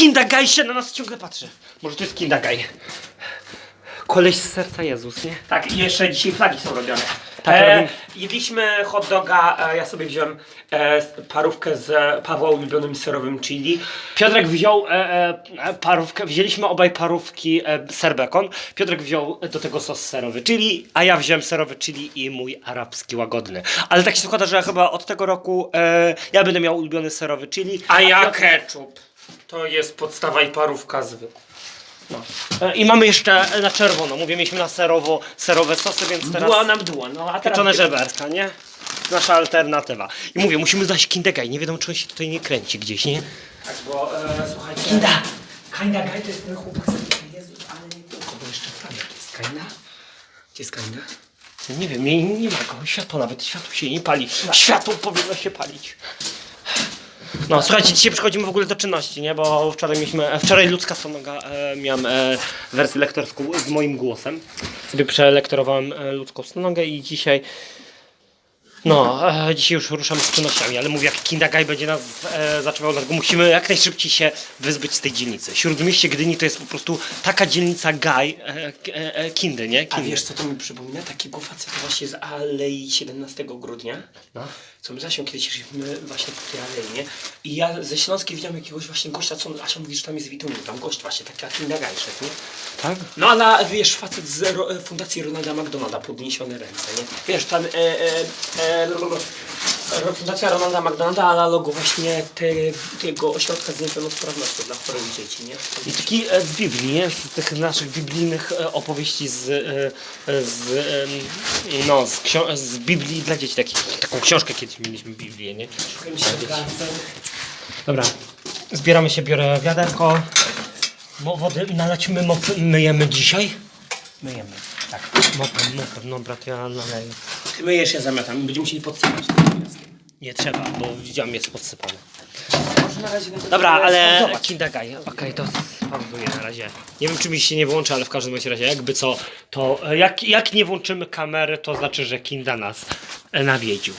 Kinda Gaj się na nas ciągle patrzy. Może to jest Kinda Gaj. Koleś z serca Jezus, nie? Tak, i jeszcze dzisiaj flagi są robione. Tak, e, robimy. jedliśmy hot doga, e, ja sobie wziąłem e, parówkę z Pawła ulubionym serowym chili. Piotrek wziął e, e, parówkę, wzięliśmy obaj parówki e, ser bekon. Piotrek wziął do tego sos serowy chili, a ja wziąłem serowy chili i mój arabski łagodny. Ale tak się składa, że chyba od tego roku e, ja będę miał ulubiony serowy chili. A ja Piotr- ketchup. To jest podstawa i parówka zwykła. E, I mamy jeszcze na czerwono. Mówię, mieliśmy na serowo, serowe sosy, więc teraz Była nam dła, no a teraz... pieczone żeberka, nie? Nasza alternatywa. I mówię, musimy znaleźć Kindegaj. Nie wiadomo, czy on się tutaj nie kręci gdzieś, nie? Tak, bo e, słuchajcie... Kinda! Kinda Guy to jest ten chłopak z Jezus, ale nie tylko, bo jeszcze Franek jest Kinda. Gdzie jest Kinda? Nie wiem, nie, nie ma go. Światło nawet, światło się nie pali. Światło powinno się palić. No, słuchajcie, dzisiaj przechodzimy w ogóle do czynności, nie? Bo wczoraj mieliśmy, e, wczoraj ludzka stronoga e, miałem e, wersję lektorską z moim głosem. Sobie przelektorowałem e, ludzką stronogę i dzisiaj no, e, dzisiaj już ruszamy z czynnościami, ale mówię, jak Kinda Guy będzie nas e, zaczepiał, dlatego musimy jak najszybciej się wyzbyć z tej dzielnicy. Śródmieście Gdyni to jest po prostu taka dzielnica Guy, e, e, e, Kindy, nie? A Kindy. wiesz co to mi przypomina? Takiego faceta właśnie z Alei 17 grudnia. No. Co my z Asią kiedyś szliśmy właśnie po tej alei, nie? I ja ze Śląskiej widziałem jakiegoś właśnie gościa, co Asia mówi, że tam jest witumin, tam gość właśnie, taki jak Kinda Guy szedł, nie? Tak? No ale wiesz, facet z ro, fundacji Ronalda McDonalda, podniesione ręce, nie? Wiesz, tam e, e, e, fundacja Ronalda McDonalda, ale logo właśnie te, tego ośrodka z niepełnosprawnością dla chorych dzieci, nie? I taki e, z Biblii, nie? Z tych naszych biblijnych e, opowieści z, e, z, no, z, z Biblii dla dzieci. Taki, taką książkę kiedyś mieliśmy Biblię, nie? Się. Dobra, zbieramy się, biorę wiaderko. Mo, wody, nalecimy mop, myjemy dzisiaj? Myjemy, tak. Mopem, mopem, dobra, to ja naleję. Ty myjesz, ja zamiatam, będziemy musieli podsypać. Nie trzeba, bo widziałem jest podsypane. Może na razie Dobra, ale Kindagaj, okej, to spauzuję na razie. Nie wiem, czy mi się nie włączy, ale w każdym bądź razie, jakby co, to e, jak, jak nie włączymy kamery, to znaczy, że Kinda nas e, nawiedził.